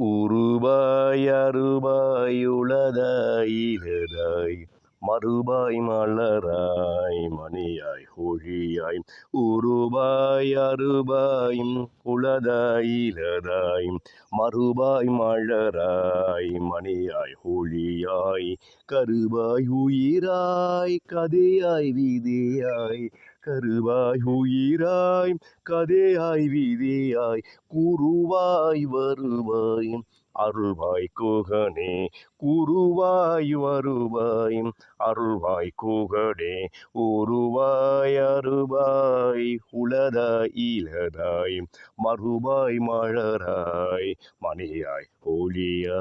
உருபாய் அருவாய் உளதாய் மறுபாய் மலராய் மணியாய் ஒழியாய் உருபாய் அருபாயும் உளதாய் மறுபாய் மலராய் மணியாய் ஒழியாய் கருபாய் உயிராய் கதையாய் விதியாய் கருவாய் உயிராய் கதையாய் விதியாய் குருவாய் வருவாய் அருள்வாய் குகனே குருவாய் வருவாய். அருள்வாய் கூகடே உருவாய் அருவாய் உளதாய் இலதாய் மறுவாய் மலராய். மணியாய் ஒளியா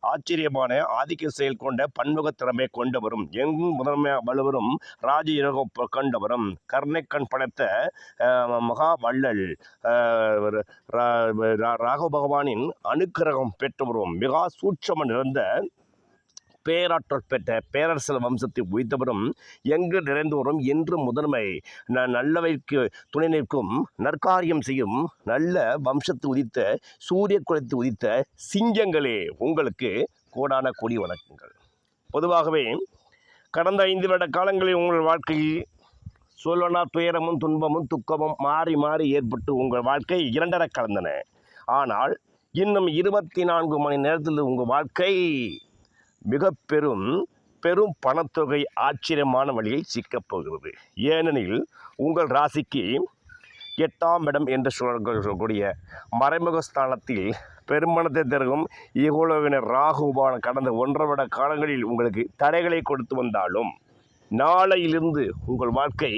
ஆச்சரியமான ஆதிக்க செயல் கொண்ட பன்முக திறமை கொண்டவரும் எங்கும் முதன்மை வலுவரும் ராஜயோகம் கண்டவரும் கருணை படைத்த மகா வள்ளல் அஹ், பகவானின் அனுக்கிரகம் பெற்றவரும் மிக சூட்சம நிறைந்த பேராற்றல் பெற்ற பேரரசல் வம்சத்தை உய்த்தவரும் எங்கு நிறைந்து வரும் என்று முதன்மை நல்லவைக்கு துணை நிற்கும் நற்காரியம் செய்யும் நல்ல வம்சத்தை உதித்த சூரிய குலத்தை உதித்த சிங்கங்களே உங்களுக்கு கோடான கொடி வணக்கங்கள். பொதுவாகவே கடந்த ஐந்து வருட காலங்களில் உங்கள் வாழ்க்கையில் சொல்லனா துயரமும் துன்பமும் துக்கமும் மாறி மாறி ஏற்பட்டு உங்கள் வாழ்க்கை இரண்டரை கலந்தன. ஆனால் இன்னும் இருபத்தி நான்கு மணி நேரத்தில் உங்கள் வாழ்க்கை மிக பெரும் பெரும் பணத்தொகை ஆச்சரியமான வழியில் சிக்கப் போகிறது. ஏனெனில் உங்கள் ராசிக்கு எட்டாம் இடம் என்று சொல்லக்கூடிய மறைமுக ஸ்தானத்தில் பெருமணத்தை தருகும் இகோலோவினர் ராகுபான கடந்த ஒன்றரை வருட காலங்களில் உங்களுக்கு தடைகளை கொடுத்து வந்தாலும் நாளையிலிருந்து உங்கள் வாழ்க்கை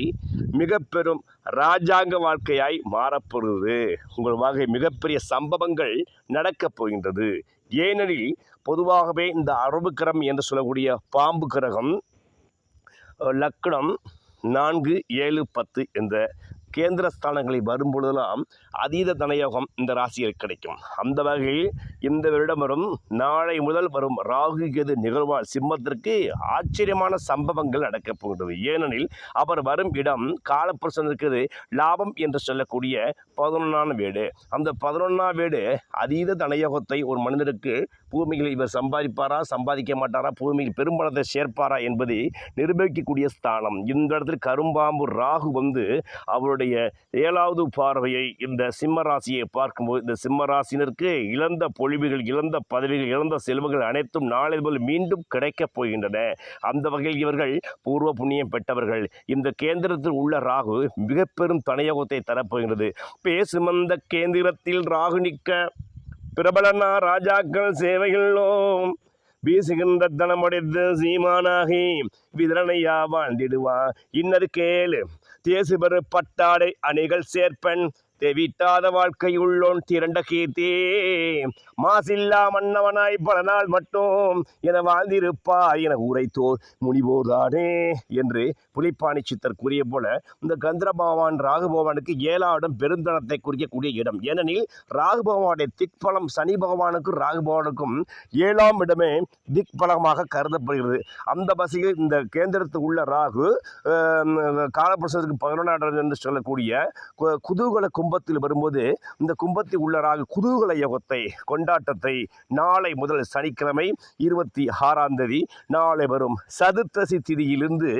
மிக பெரும் ராஜாங்க வாழ்க்கையாய் மாறப்போகிறது. உங்கள் வாழ்க்கை மிகப்பெரிய சம்பவங்கள் நடக்கப் போகின்றது. ஏனெனில் பொதுவாகவே இந்த அரபு கிரகம் என்று சொல்லக்கூடிய பாம்பு கிரகம் லக்னம் நான்கு ஏழு பத்து என்ற கேந்திர ஸ்தானங்களில் வரும்பொழுதெல்லாம் அதீத தனயோகம் இந்த ராசியில் கிடைக்கும். அந்த வகையில் இந்த வருடம் வரும் நாளை முதல் வரும் ராகு கேது நிகழ்வால் சிம்மத்திற்கு ஆச்சரியமான சம்பவங்கள் நடக்கப் போகிறது ஏனெனில் அவர் வரும் இடம் காலப்புருஷன் லாபம் என்று சொல்லக்கூடிய பதினொன்றாம் வீடு. அந்த பதினொன்றாம் வீடு அதீத தனயோகத்தை ஒரு மனிதருக்கு பூமியில் இவர் சம்பாதிப்பாரா சம்பாதிக்க மாட்டாரா பூமியில் பெரும்பணத்தை சேர்ப்பாரா என்பதை நிரூபிக்கக்கூடிய ஸ்தானம். இந்த இடத்தில் கரும்பாம்பு ராகு வந்து அவருடைய ஏழாவது பார்வையை இந்த சிம்மராசியை பார்க்கும்போது இந்த சிம்மராசினருக்கு இழந்த பொழிவுகள் இழந்த பதவிகள் இழந்த செல்வங்கள் அனைத்தும் நாளை போல் மீண்டும் கிடைக்கப் போகின்றன. அந்த வகையில் இவர்கள் பூர்வ புண்ணியம் பெற்றவர்கள். இந்த கேந்திரத்தில் உள்ள ராகு மிக பெரும் தனயோகத்தை தரப்போகின்றது. பேசுமந்த கேந்திரத்தில் ராகு நிற்க பிரபலனா ராஜாக்கள் சேவைகளோ வீசுகின்ற தனமடைந்து சீமானாகி விதரணையா வாழ்ந்திடுவான். இன்னது கேளு தேசுபெரு பட்டாடை அணிகள் சேர்ப்பன். தெவிட்டாத வாழ்க்கையுள்ளோன் திரண்ட கீர்த்தி. மாசில்லா மன்னவனாய் பல நாள் மட்டும் என வாழ்ந்திருப்பார் என உரைத்தோர் முனிவோர்தானே என்று புலிப்பாணி சித்தர் கூறிய போல இந்த கந்திரபகவான் ராகுபகவானுக்கு ஏழாவிடம் பெருந்தனத்தை குறிக்கக்கூடிய இடம். ஏனெனில் ராகுபகவானுடைய திக்பலம் சனி பகவானுக்கும் ராகுபகவானுக்கும் ஏழாம் இடமே திக்பலமாக கருதப்படுகிறது. அந்த பசியில் இந்த கேந்திரத்துக்கு உள்ள ராகு காலப்பிரசத்துக்கு பதினொன்றாம் என்று சொல்லக்கூடிய கு- கும்ப கும்பத்தில் வரும்போது இந்த கும்பத்தில் உள்ளராக குதூகல யோகத்தை கொண்டாட்டத்தை நாளை முதல் சனிக்கிழமை இருபத்தி ஆறாம் தேதி நாளை வரும் சதுர்த்தசி திதியிலிருந்து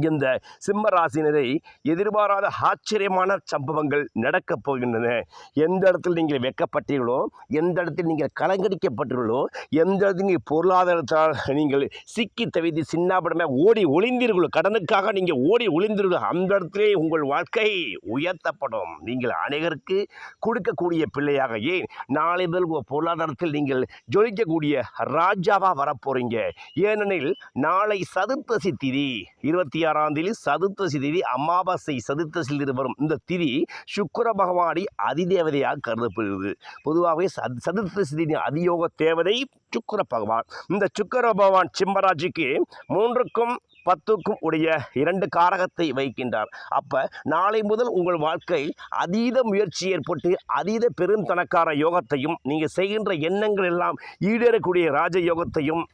இந்த சிம்ம ராசினரை எதிர்பாராத ஆச்சரியமான சம்பவங்கள் நடக்கப் போகின்றன. எந்த இடத்தில் நீங்கள் வெக்கப்பட்டீர்களோ எந்த இடத்தில் நீங்கள் கலங்கடிக்கப்பட்டீர்களோ எந்த இடத்தில் நீங்கள் பொருளாதாரத்தால் நீங்கள் சிக்கி தவித்து சின்னாபடமே ஓடி ஒளிந்தீர்களோ கடனுக்காக நீங்கள் ஓடி ஒளிந்தீர்களோ அந்த இடத்திலே உங்கள் வாழ்க்கை உயர்த்தப்படும். நீங்கள் அனைவருக்கு கொடுக்கக்கூடிய பிள்ளையாக ஏன்? நாளை முதல் உங்கள் பொருளாதாரத்தில் நீங்கள் ஜொலிக்கக்கூடிய ராஜாவாக வரப்போகிறீங்க ஏனெனில் நாளை சதுர்த்தசி திதி இருபத்தி ஆறாம் தேதி சதுர்த்தசி திதி அமாவாசை சதுர்த்தசியில் வரும். இந்த திதி சுக்கர பகவானை அதிதேவதையாக கருதப்படுகிறது. பொதுவாகவே சதுர்த்தசி திதி அதியோக தேவதை சுக்கர பகவான். இந்த சுக்கர பகவான் சிம்மராஜிக்கு மூன்றுக்கும் பத்துக்கும் உடைய இரண்டு காரகத்தை வைக்கின்றார் அப்போ நாளை முதல் உங்கள் வாழ்க்கை அதீத முயற்சி ஏற்பட்டு அதீத பெருந்தனக்கார யோகத்தையும் நீங்கள் செய்கின்ற எண்ணங்கள் எல்லாம் ஈடேறக்கூடிய ராஜ யோகத்தையும்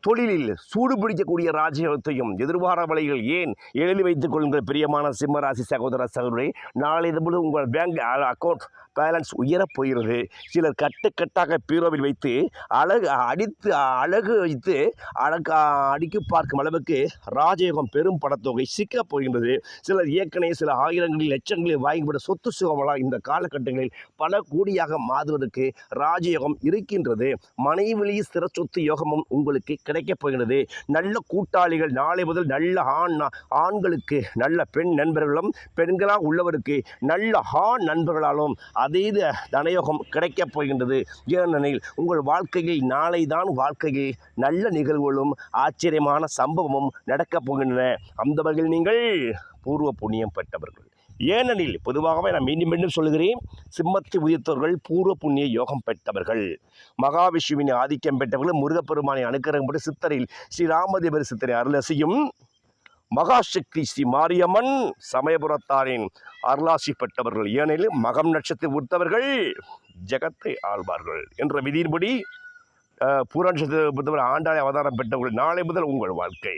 தொழிலில் சூடு பிடிக்கக்கூடிய ராஜயோகத்தையும் எதிர்பாரா வழிகள் ஏன்? எழுதி வைத்துக் கொள்ளுங்கள் பிரியமான சிம்மராசி சகோதர சகோதரி. நாளை முதல் உங்கள் பேங்க் அக்கௌண்ட் பேலன்ஸ் உயரப் போகிறது. சிலர் கட்டுக்கட்டாக பீரோவில் வைத்து அழகு அடித்து அழகு வைத்து அழகு அடிக்கி பார்க்கும் அளவுக்கு ராஜயோகம் பெரும் படத்தொகை சிக்கப் போகின்றது. சிலர் ஏற்கனவே சில ஆயிரங்களில் லட்சங்களில் வாங்கிவிட சொத்து சுகமெல்லாம் இந்த காலகட்டங்களில் பல கோடியாக மாறுவதற்கு ராஜயோகம் இருக்கின்றது. மனைவிலி சிற சொத்து யோகமும் உங்களுக்கு கிடைக்கப் போகிறது நல்ல கூட்டாளிகள் நாளை முதல் நல்ல ஆண் ஆண்களுக்கு நல்ல பெண் நண்பர்களும் பெண்களாக உள்ளவருக்கு நல்ல ஆண் நண்பர்களாலும் அதீத தனயோகம் கிடைக்கப் போகின்றது. ஏனெனில் உங்கள் வாழ்க்கையில் நாளை தான் வாழ்க்கையில் நல்ல நிகழ்வுகளும் ஆச்சரியமான சம்பவமும் நடக்கப் போகின்றன. அந்த வகையில் நீங்கள் பூர்வ புண்ணியம் பெற்றவர்கள். ஏனெனில் பொதுவாகவே நான் மீண்டும் மீண்டும் சொல்கிறேன் சிம்மத்தை உயர்த்தவர்கள் பூர்வ புண்ணிய யோகம் பெற்றவர்கள். மகாவிஷ்ணுவின் ஆதிக்கம் பெற்றவர்கள் முருகப்பெருமானை அனுக்கிரகம் பெற்று சித்தரில் ஸ்ரீ ராமதேவர் சித்தரை அருளசியும் மகாசக்தி ஸ்ரீ மாரியம்மன் சமயபுரத்தாரின் அருளாசி பெற்றவர்கள் ஏனெனில் மகம் நட்சத்திரம் உடுத்தவர்கள் ஜெகத்தை ஆள்வார்கள் என்ற விதியின்படி அஹ், நட்சத்திரத்தை பொறுத்தவரை ஆண்டாளை அவதாரம் பெற்றவர்கள் நாளை முதல் உங்கள் வாழ்க்கை.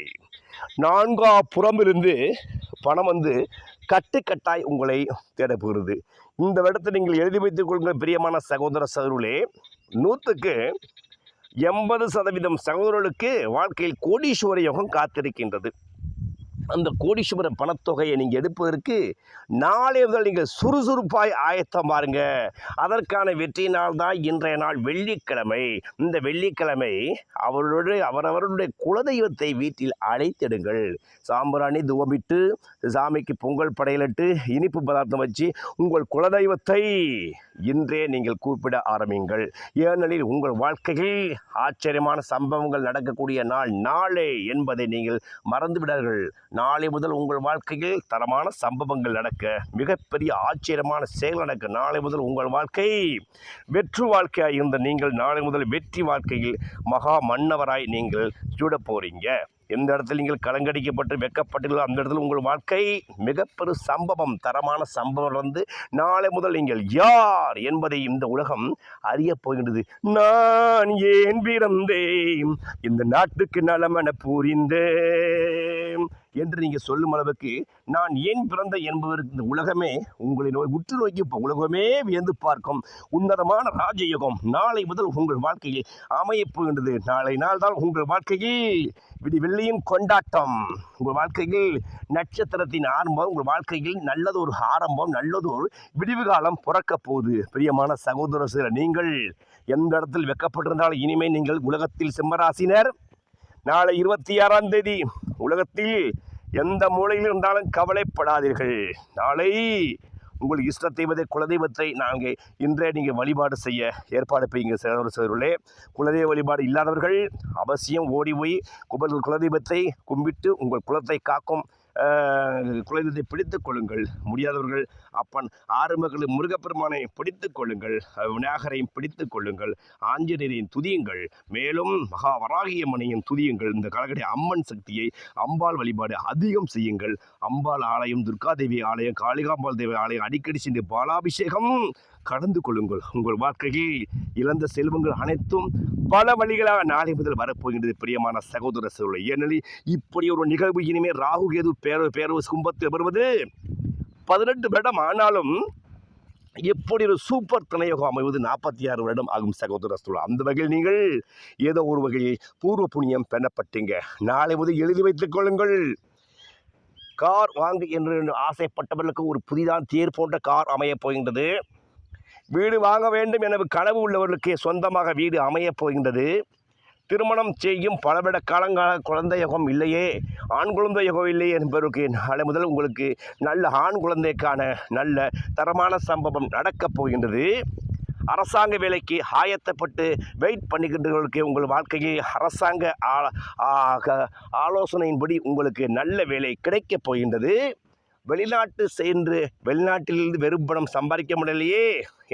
நான்கா புறமிருந்து பணம் வந்து கட்டுக்கட்டாய் உங்களை தேட போகிறது. இந்த இடத்தை நீங்கள் எழுதி வைத்துக் கொள்ளுங்கள் பிரியமான சகோதர சகோதரே நூற்றுக்கு எண்பது சதவீதம் சகோதரர்களுக்கு வாழ்க்கையில் கோடீஸ்வர யோகம் காத்திருக்கின்றது. அந்த கோடீஸ்வர பணத்தொகையை நீங்கள் எடுப்பதற்கு நாளை முதல் நீங்கள் சுறுசுறுப்பாய் ஆயத்தம் பாருங்க. அதற்கான வெற்றி நாள் தான் இன்றைய நாள் வெள்ளிக்கிழமை. இந்த வெள்ளிக்கிழமை அவருடைய அவரவருடைய குலதெய்வத்தை வீட்டில் அழைத்திடுங்கள். சாம்பிராணி துவமிட்டு சாமிக்கு பொங்கல் படையலிட்டு இனிப்பு பதார்த்தம் வச்சு உங்கள் குலதெய்வத்தை இன்றே நீங்கள் கூப்பிட ஆரம்பிங்கள் ஏனெனில் உங்கள் வாழ்க்கையில் ஆச்சரியமான சம்பவங்கள் நடக்கக்கூடிய நாள் நாளே என்பதை நீங்கள் மறந்துவிடார்கள் நாளை முதல் உங்கள் வாழ்க்கையில் தரமான சம்பவங்கள் நடக்க மிகப்பெரிய ஆச்சரியமான செயல் நடக்க. நாளை முதல் உங்கள் வாழ்க்கை வெற்று வாழ்க்கையாக இருந்த நீங்கள் நாளை முதல் வெற்றி வாழ்க்கையில் மகா மன்னவராய் நீங்கள் சூட போகிறீங்க எந்த இடத்துல நீங்கள் கலங்கடிக்கப்பட்டு வெக்கப்பட்டீர்களோ அந்த இடத்துல உங்கள் வாழ்க்கை மிகப்பெரு சம்பவம் தரமான சம்பவம் வந்து நாளை முதல் நீங்கள் யார் என்பதை இந்த உலகம் அறியப் போகின்றது. நான் ஏன் பிறந்தேன்? இந்த நாட்டுக்கு நலமென புரிந்தேன். என்று நீங்கள் சொல்லும் அளவுக்கு நான் ஏன் பிறந்த என்பவர் இந்த உலகமே உங்களை நோய் உற்று நோக்கி இப்போ உலகமே வியந்து பார்க்கும் உன்னதமான ராஜயுகம். நாளை முதல் உங்கள் வாழ்க்கையில் அமையப் போகின்றது. நாளை நாள் தான் உங்கள் வாழ்க்கையில் விடி வெள்ளியின் கொண்டாட்டம். உங்கள் வாழ்க்கையில் நட்சத்திரத்தின் ஆரம்பம் உங்கள் வாழ்க்கையில் நல்லதொரு ஆரம்பம் நல்லதொரு விடிவு காலம் பிறக்கப் போகுது. பிரியமான சகோதர சில நீங்கள் எந்த இடத்தில் வெக்கப்பட்டிருந்தாலும் இனிமேல் நீங்கள் உலகத்தில் சிம்மராசினர். நாளை இருபத்தி ஆறாம் தேதி உலகத்தில் எந்த மூலையில் இருந்தாலும் கவலைப்படாதீர்கள். நாளை உங்கள் இஷ்ட தெய்வத்தை குலதெய்வத்தை நாங்கள் இன்றே நீங்கள் வழிபாடு செய்ய ஏற்பாடு பெய்யுங்க சகோதர சகோதரர்களே குலதெய்வ வழிபாடு இல்லாதவர்கள் அவசியம் ஓடி போய் குபல் குலதெய்வத்தை கும்பிட்டு உங்கள் குலத்தை காக்கும் குலதெய்வத்தை பிடித்து கொள்ளுங்கள். முடியாதவர்கள் அப்பன் ஆறுமகள் முருகப்பெருமானை பிடித்துக் கொள்ளுங்கள் விநாயகரையும் பிடித்துக் கொள்ளுங்கள் ஆஞ்சநேயரையும் துதியுங்கள் மேலும் மகா வராகியம்மனையும் துதியுங்கள் இந்த காலகட்ட அம்மன் சக்தியை அம்பாள் வழிபாடு அதிகம் செய்யுங்கள். அம்பாள் ஆலயம் துர்காதேவி ஆலயம் காளிகாம்பாள் தேவி ஆலயம் அடிக்கடி சென்று பாலாபிஷேகம் கடந்து கொள்ளுங்கள். உங்கள் வாழ்க்கையில் இழந்த செல்வங்கள் அனைத்தும் பல வழிகளாக நாளை முதல் வரப்போகின்றது பிரியமான சகோதர சகோதரி. ஏனெனில் இப்படி ஒரு நிகழ்வு இனிமேல் ராகு கேது பேரவு பேரவு கும்பத்தில் வருவது பதினெட்டு வருடம் ஆனாலும் எப்படி ஒரு சூப்பர் துணையோகம் அமைவது? நாற்பத்தி ஆறு வருடம் ஆகும் சகோதர சொல்லலாம் அந்த வகையில் நீங்கள் ஏதோ ஒரு வகையில் பூர்வ புண்ணியம் பெறப்பட்டீங்க. நாளை முதல் எழுதி வைத்துக் கொள்ளுங்கள். கார் வாங்கு என்று ஆசைப்பட்டவர்களுக்கு ஒரு புதிதான் தேர் போன்ற கார் அமையப் போகின்றது. வீடு வாங்க வேண்டும் என கனவு உள்ளவர்களுக்கு சொந்தமாக வீடு அமையப் போகின்றது. திருமணம் செய்யும் பலவிட காலங்கால குழந்தை யோகம் இல்லையே. ஆண் குழந்தை யுகம் இல்லையே என்பவருக்கு நாளை முதல் உங்களுக்கு நல்ல ஆண் குழந்தைக்கான நல்ல தரமான சம்பவம் நடக்கப் போகின்றது. அரசாங்க வேலைக்கு ஆயத்தப்பட்டு வெயிட் பண்ணிக்கின்றவர்களுக்கு உங்கள் வாழ்க்கையை அரசாங்க ஆ- ஆக- ஆலோசனையின்படி உங்களுக்கு நல்ல வேலை கிடைக்கப் போகின்றது. வெளிநாட்டு சென்று வெளிநாட்டிலிருந்து வெறும் பணம் சம்பாதிக்க முடியலையே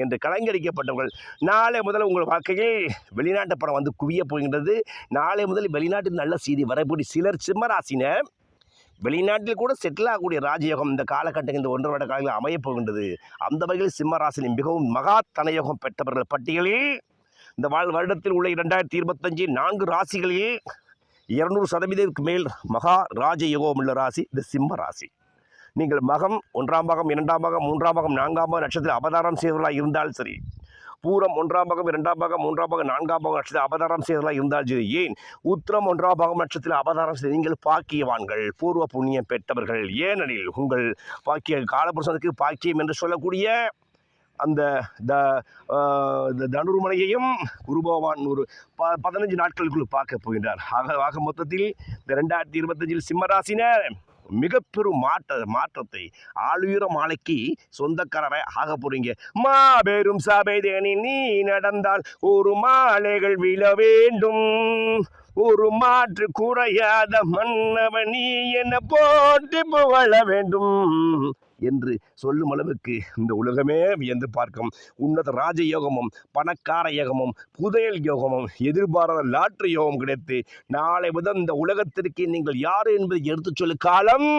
என்று கலங்கரிக்கப்பட்டவர்கள். நாளை முதல் உங்கள் வாழ்க்கையில் வெளிநாட்டு பணம் வந்து குவிய போகின்றது. நாளை முதல் வெளிநாட்டில் நல்ல செய்தி வரக்கூடிய சிலர் சிம்மராசினர் வெளிநாட்டில் கூட செட்டில் ஆகக்கூடிய ராஜயோகம் இந்த காலகட்டம் இந்த ஒன்றரை வருட காலங்களில் அமையப் போகின்றது. அந்த வகையில் சிம்மராசினி மிகவும் மகா தனயோகம் பெற்றவர்கள் பட்டியலில் இந்த வாழ் வருடத்தில் உள்ள இரண்டாயிரத்தி இருபத்தஞ்சு நான்கு ராசிகளில் இருநூறு சதவீதத்துக்கு மேல் மகா ராஜயோகம் உள்ள ராசி இந்த சிம்ம ராசி நீங்கள் மகம் ஒன்றாம் பாகம் இரண்டாம் பாகம் மூன்றாம் பாகம் நான்காம் பாகம் நட்சத்திர அவதாரம் செய்வர்களாக இருந்தால் சரி. பூரம் ஒன்றாம் பாகம் இரண்டாம் பாகம் மூன்றாம் பாகம் நான்காம் பாகம் நட்சத்திர அவதாரம் செய்வர்களாக இருந்தால் சரி. ஏன்? உத்திரம் ஒன்றாம் பாகம் நட்சத்திர அவதாரம் செய்து நீங்கள் பாக்கியவான்கள் பூர்வ புண்ணியம் பெற்றவர்கள். ஏனெனில் உங்கள் பாக்கிய காலபுருஷனுக்கு பாக்கியம் என்று சொல்லக்கூடிய அந்த த தனுர்மலையையும் குருபவான் ஒரு ப பதினஞ்சு நாட்களுக்குள் பார்க்க போகின்றார். ஆக ஆக மொத்தத்தில் இந்த ரெண்டாயிரத்தி இருபத்தஞ்சில் சிம்மராசினர் மிக பெரும் மாற்ற மாற்றத்தை ஆளுயர மாலைக்கு சொந்தக்காரரை ஆக போறீங்க. மாபெரும் சபை தேனி நீ நடந்தால் ஒரு மாலைகள் விழ வேண்டும். ஒரு மாற்று குறையாத மன்னவனி என போற்றி புகழ வேண்டும்? என்று சொல்லும் அளவுக்கு இந்த உலகமே வியந்து பார்க்கும். உன்னத ராஜ யோகமும் பணக்கார யோகமும் புதையல் யோகமும் எதிர்பாராத லாற்று யோகம் கிடைத்து நாளை முதல் இந்த உலகத்திற்கு நீங்கள் யார் என்பதை எடுத்துச் சொல்லு காலம்?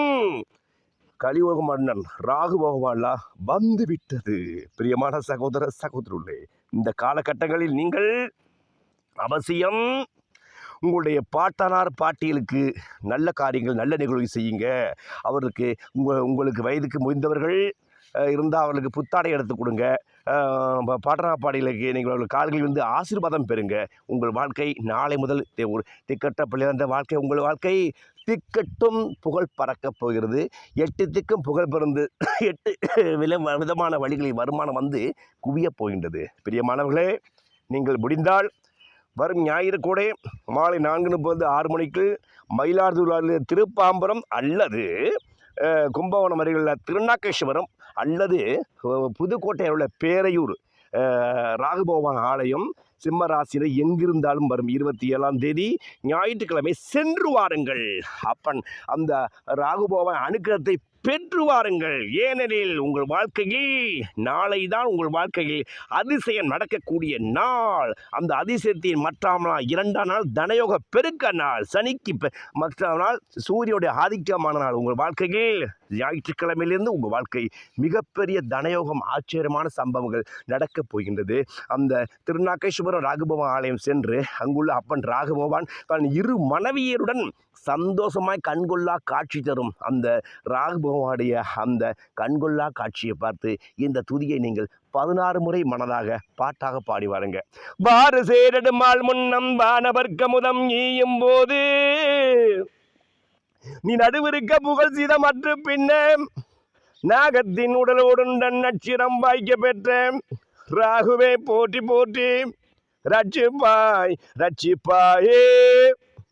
கலியுக மன்னன் ராகு பகவான்லா வந்து விட்டது. பிரியமான சகோதர சகோதரர்களே இந்த காலகட்டங்களில் நீங்கள் அவசியம் உங்களுடைய பாட்டனார் பாட்டிகளுக்கு நல்ல காரியங்கள் நல்ல நிகழ்வு செய்யுங்க. அவருக்கு உங்கள் உங்களுக்கு வயதுக்கு முடிந்தவர்கள் இருந்தால் அவர்களுக்கு புத்தாடை எடுத்து கொடுங்க. அஹ், பாட்டனார் பாடிகளுக்கு நீங்கள் அவர்கள் கால்களில் வந்து ஆசீர்வாதம் பெறுங்க. உங்கள் வாழ்க்கை நாளை முதல் ஒரு திக்கட்ட பிள்ளைந்த வாழ்க்கை உங்கள் வாழ்க்கை திக்கட்டும் புகழ் பறக்கப் போகிறது. எட்டு திக்கும் புகழ் பிறந்து எட்டு வில விதமான வழிகளில் வருமானம் வந்து குவியப் போகின்றது. பிரியமானவர்களே நீங்கள் முடிந்தால் வரும் ஞாயிறு கூட மாலை நான்கு முப்பது ஆறு மணிக்கு மயிலாடுதுறை திருப்பாம்பரம் அல்லது கும்பகோணம் அருகில் உள்ள திருநாகேஸ்வரம் அல்லது புதுக்கோட்டையில் உள்ள பேரையூர் அஹ், ஆலயம் சிம்ம ராசியில் எங்கிருந்தாலும் வரும். இருபத்தி ஏழாம் தேதி ஞாயிற்றுக்கிழமை சென்று வாருங்கள். அப்பன் அந்த ராகுபோவன் அனுக்கிரத்தை பெற்று வாருங்கள். ஏனெனில் உங்கள் வாழ்க்கையில் நாளை தான் உங்கள் வாழ்க்கையில் அதிசயம் நடக்கக்கூடிய நாள். அந்த அதிசயத்தின் மற்றாம் நாள் இரண்டாம் நாள் தனயோக பெருக்க நாள். சனிக்கு பெ- மற்றாம் நாள் சூரியனுடைய ஆதிக்கமான நாள். உங்கள் வாழ்க்கையில் ஞாயிற்றுக்கிழமையிலிருந்து உங்கள் வாழ்க்கை மிகப்பெரிய தனயோகம் ஆச்சரியமான சம்பவங்கள் நடக்கப் போகின்றது. அந்த திருநாகேஸ்வரம் ராகுபவன் ஆலயம் சென்று அங்குள்ள அப்பன் ராகுபவான் தன் இரு மனைவியருடன் சந்தோஷமாய் கண்கொள்ளா காட்சி தரும் அந்த ராகுபவானுடைய அந்த கண்கொள்ளா காட்சியை பார்த்து இந்த துதியை நீங்கள் பதினாறு முறை மனதாக பாட்டாக பாடி வாருங்க. பாரு சேரடுமாள் முன்னம் வானவர்க்க முதம் ஈயும் போது நீ நடுவிருக்க புகழ் சீதமற்று பின்ன நாகத்தின் உடலோடுண்டன் நட்சிரம் வாய்க்க பெற்ற ராகுவே போட்டி போட்டி ரட்சிப்பாய் ரட்சிப்பாயே.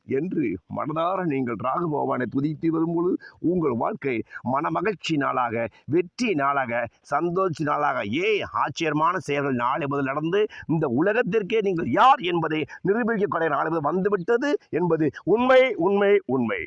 என்று மனதார நீங்கள் ராகுபவானை துதித்து வரும்பொழுது உங்கள் வாழ்க்கை மனமகிழ்ச்சி நாளாக வெற்றி நாளாக சந்தோஷ நாளாக. ஏ ஆச்சரியமான செயல்கள் நாளை முதல் நடந்து இந்த உலகத்திற்கே நீங்கள் யார் என்பதை நிரூபிக்கக்கூடிய நாளை வந்துவிட்டது என்பது உண்மை உண்மை உண்மை.